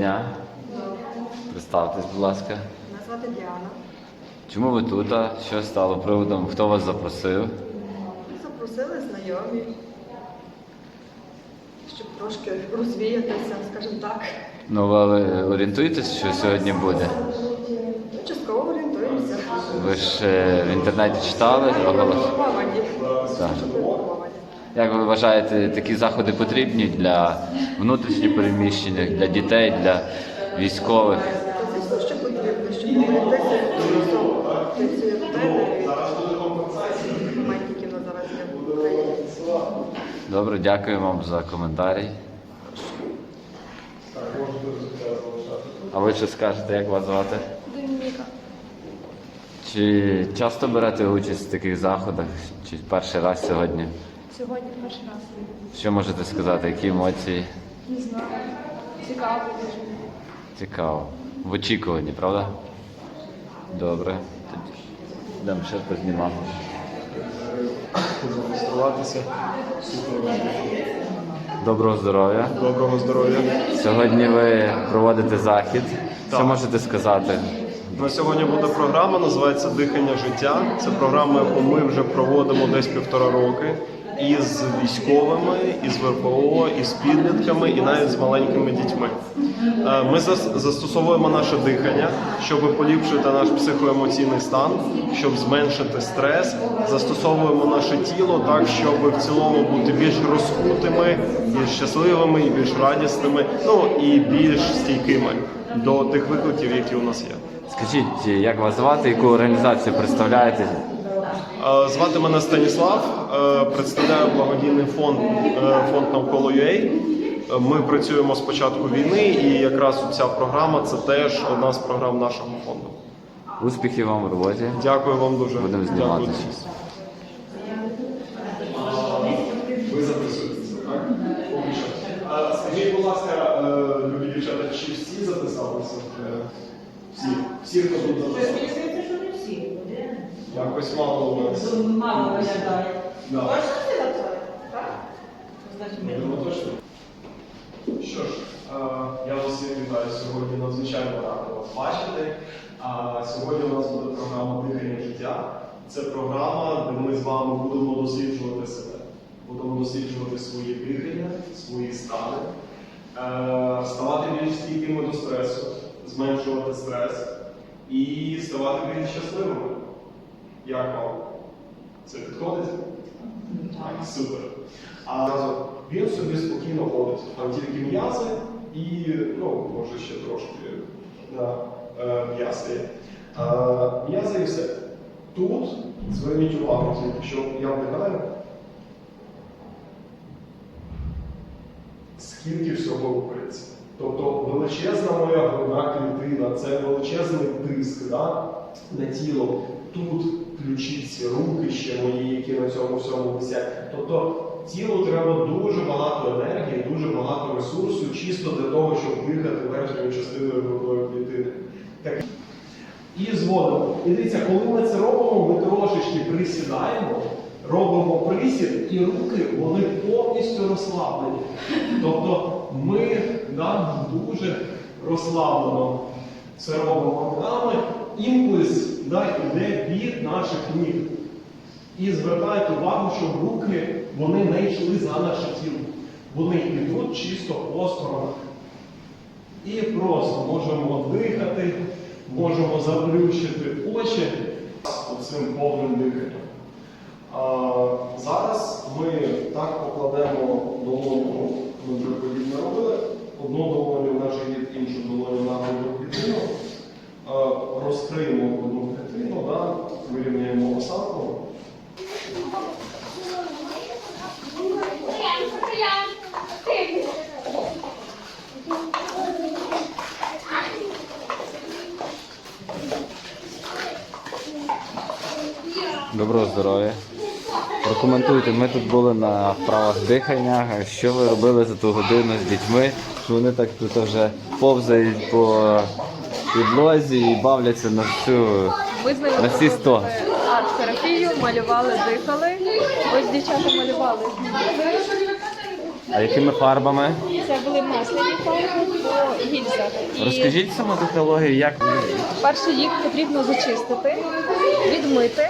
Дня. Представтесь, будь ласка. Мене звати Діана. Чому ви тут? Що стало приводом? Хто вас запросив? Запросили знайомі, щоб трошки розвіятися, скажімо так. Ну, ви але орієнтуєтесь, що сьогодні буде? Частково орієнтуємося. Ви ж е, в інтернеті читали? оголос? Так. Щоб. Як ви вважаєте, такі заходи потрібні для внутрішньопереміщених, для дітей, для військових? Звісно, що потрібно, щоб ці питання момент, які в нас зараз є в Україні. Добре, дякую вам за коментарі. А ви що скажете, як вас звати? Домініка. Чи часто берете участь в таких заходах? Чи перший раз сьогодні? Сьогодні перший раз. Що можете сказати, які емоції? Не знаю. Цікаво дуже. Цікаво. В очікуванні, правда? Добре. Тоді Йдемо ще познімати. Зареєструватися. Доброго здоров'я. Доброго здоров'я. Сьогодні ви проводите захід. Що можете сказати? На сьогодні буде програма, називається Дихання життя. Це програма, яку ми вже проводимо десь півтора роки із військовими, із ВПО, із підлітками і навіть з маленькими дітьми. Е, Ми застосовуємо наше дихання, щоб поліпшити наш психоемоційний стан, щоб зменшити стрес. Застосовуємо наше тіло так, щоб в цілому бути більш розкутими, більш щасливими і більш радісними, ну і більш стійкими до тих викликів, які у нас є. Скажіть, як вас звати, яку організацію представляєте? Е, Звати мене Станіслав, е, представляю благодійний фонд е, фонд навколо UA. Ми працюємо з початку війни, і якраз ця програма це теж одна з програм нашого фонду. Успіхів вам в роботі. Дякую вам дуже. Будемо Дякую. Ви записуєтеся, так? Скажіть, будь ласка, любі дівчата, чи всі записалися? Всі. Всі, хто тут записався? Якось мало у нас. Мало виглядає. Да. Точно ти? Так? Значить, ми. Будемо точно. Що ж, е, я вас всіх вітаю сьогодні. Надзвичайно радий вас бачити. А Сьогодні у нас буде програма Дихання життя. Це програма, де ми з вами будемо досліджувати себе. Будемо досліджувати свої дихання, свої стани, е, ставати більш стійкими до стресу, зменшувати стрес і ставати більш щасливими. Як вам? Це підходить? Так, супер. А він собі спокійно ходить. Там тільки м'язи і, ну, може ще трошки на е, м'язи. м'язи і все. Тут зверніть увагу, тільки що я вдихаю. Скільки всього рухається. Тобто величезна моя грудна клітина, це величезний тиск да, на тіло. Тут ключиці, руки ще мої, які на цьому всьому висять. Тобто тілу треба дуже багато енергії, дуже багато ресурсу, чисто для того, щоб дихати верхньою частиною грудної клітини. Так. І зводимо. І дивіться, коли ми це робимо, ми трошечки присідаємо, робимо присід, і руки вони повністю розслаблені. Тобто ми да, дуже розслаблено це робимо руками. Імпульс да, йде від наших ніг. І звертайте увагу, щоб руки вони не йшли за наше тіло. Вони йдуть чисто по сторонах. І просто можемо дихати, можемо заплющити очі цим повним диханням. Зараз ми так покладемо долоньку, ми вже подібне робили, одну долоню на живіт, іншу долоню на грудну клітину. Розкриємо грудну клітину, да, вирівняємо осанку. Доброго здоров'я. Прокоментуйте, ми тут були на вправах дихання. Що ви робили за ту годину з дітьми? Вони так тут вже повзають по підлозі і бавляться на всю. Ми з ними На всі сто. арт-терапію, малювали, дихали. Ось дівчата малювали. А якими фарбами? Це були масляні фарби по гільзах. І Розкажіть саму технологію, як перше їх потрібно зачистити, відмити.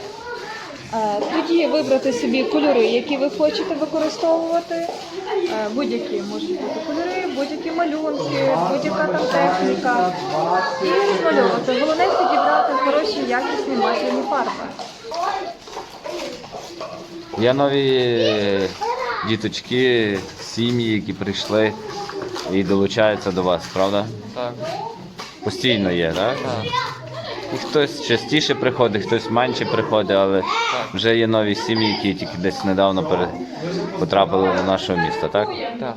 Е, Тоді вибрати собі кольори, які ви хочете використовувати. Е, Будь-які можуть бути кольори, будь-які малюнки, будь-яка там техніка. І розмальовувати. Головне підібрати хороші якісні масляні фарби. Є нові діточки, сім'ї, які прийшли і долучаються до вас, правда? Так, Постійно є, так? так. І хтось частіше приходить, хтось менше приходить, але вже є нові сім'ї, які тільки десь недавно потрапили до нашого міста, так? так.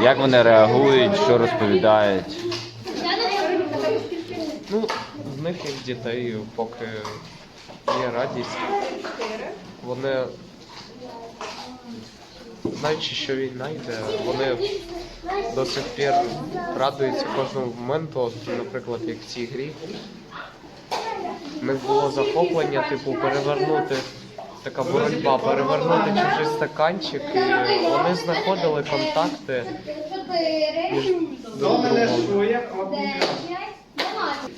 Як вони реагують, що розповідають? Ну, в них як дітей поки є радість. Вони, знаючи, що війна йде, вони до сих пір радуються кожному моменту, наприклад, як в цій грі. У них було захоплення, типу, перевернути. Така боротьба, перевернути чужий стаканчик, і вони знаходили контакти між друг другом.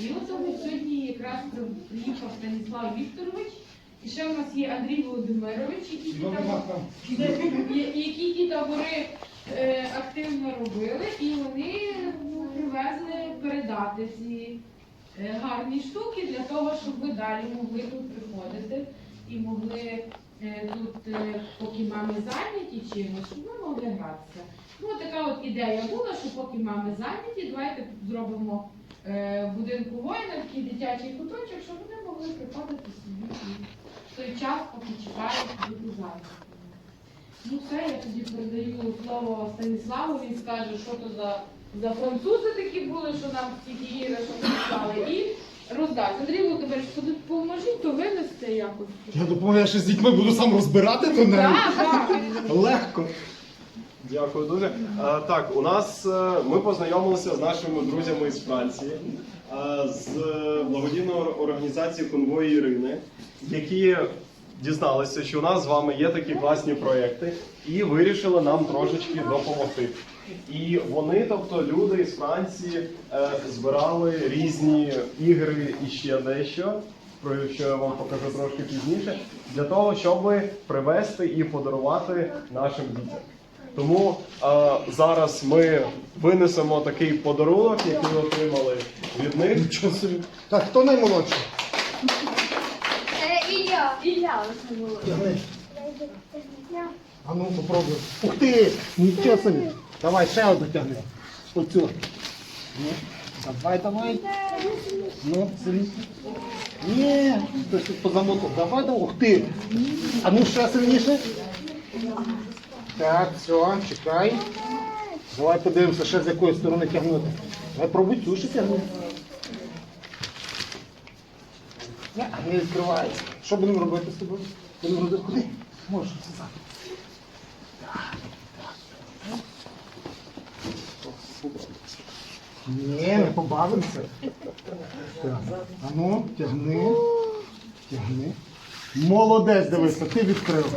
І от сьогодні якраз приїхав Станіслав Вікторович. І ще у нас є Андрій Володимирович, які ті табори, які ті табори е, активно робили, і вони ну, привезли передати ці е, гарні штуки для того, щоб ви далі могли тут приходити і могли е, тут, е, поки мами зайняті чимось, щоб ми могли гратися. Ну, така от ідея була, що поки мами зайняті, давайте зробимо е, будинку воїна такий дитячий куточок, щоб вони могли приходити собі в той час, поки чекають бути зайнятими. Ну все, я тоді передаю слово Станіславу, він скаже, що то за, за французи такі були, що нам стільки іграшок прислали, і роздасть. Андрій Володимирович, допоможіть то винести якось. Я допомогу, я ще з дітьми буду сам розбирати то не Так, так. легко. Дякую дуже. А, так, у нас е, ми познайомилися з нашими друзями з Франції, з е, благодійної організації Конвої Ірини, які дізналися, що у нас з вами є такі класні проекти, і вирішили нам трошечки допомогти. І вони, тобто люди з Франції, е, збирали різні ігри і ще дещо. Про що я вам покажу трошки пізніше, для того, щоб привезти і подарувати нашим дітям. Тому е, зараз ми винесемо такий подарунок, який отримали від них. Так, хто наймолодший? Ілля, ось не було. Тягни. А ну, попробуй. Ух ти! Нічого собі. Давай, ще одну тягни. Оцю. Давай, давай. Ну. Ні, хтось тут позамотав. Давай, давай. Ух ти. А ну ще сильніше. Так, все, чекай. Давай подивимося, ще з якої сторони тягнути. Давай пробуй цю ще тягнути. Не, відкривається. Що будемо робити з тобою? Будемо робити куди? Можеш сказати. Ні, не побавимося. Так. А ну, тягни. Тягни. Молодець, дивися, ти відкрив.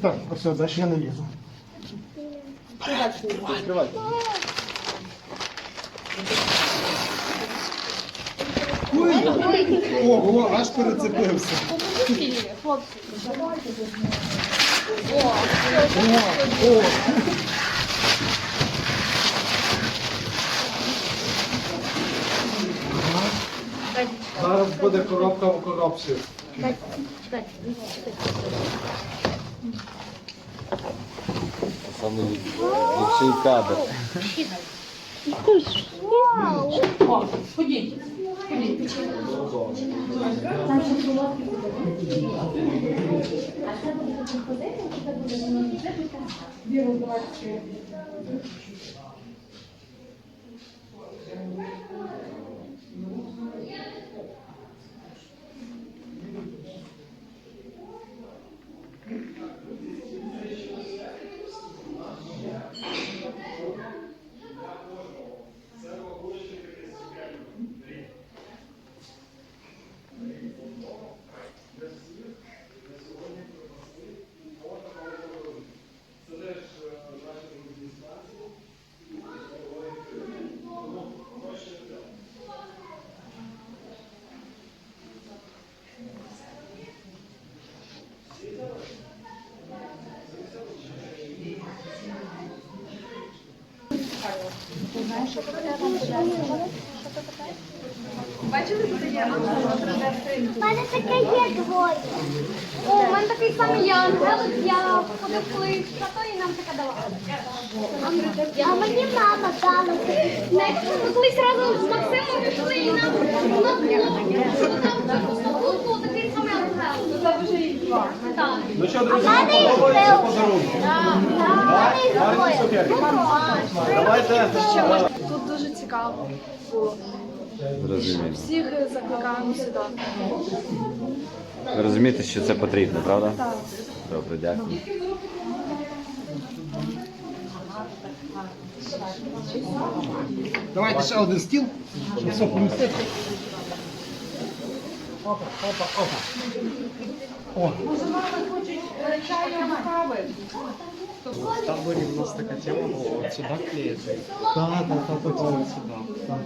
Так, все, далі я не лізу. Відкривай. Ого, аж перецепився. Хлопці, О, о. Зараз буде коробка в коробці. Чекайте, Саме ліпший кадр. О, ходіть. Ходіть. Віру, давайте. Це теж У мене таке є двоє. О, у мене такий самий ангел, я ходив колись в шато і нам таке дала. А мені мама дала. Ми колись разом з Максимом пішли і нам було було такий самий Ну що, друзі, подобається подарунки? Так, мене їх двоє. цукерки. Давайте. Тут дуже цікаво було. Зрозуміло. Всіх закликаємо сюди. Ви розумієте, що це потрібно, правда? Так. Добре, дякую. Давайте ще один стіл, щоб все помістити. Опа, опа, опа. О. Може, мами хочуть е, чаю кави? В таборі у нас така тема була, от сюди клеїти. Так, так, так, хотіли сюди. Так.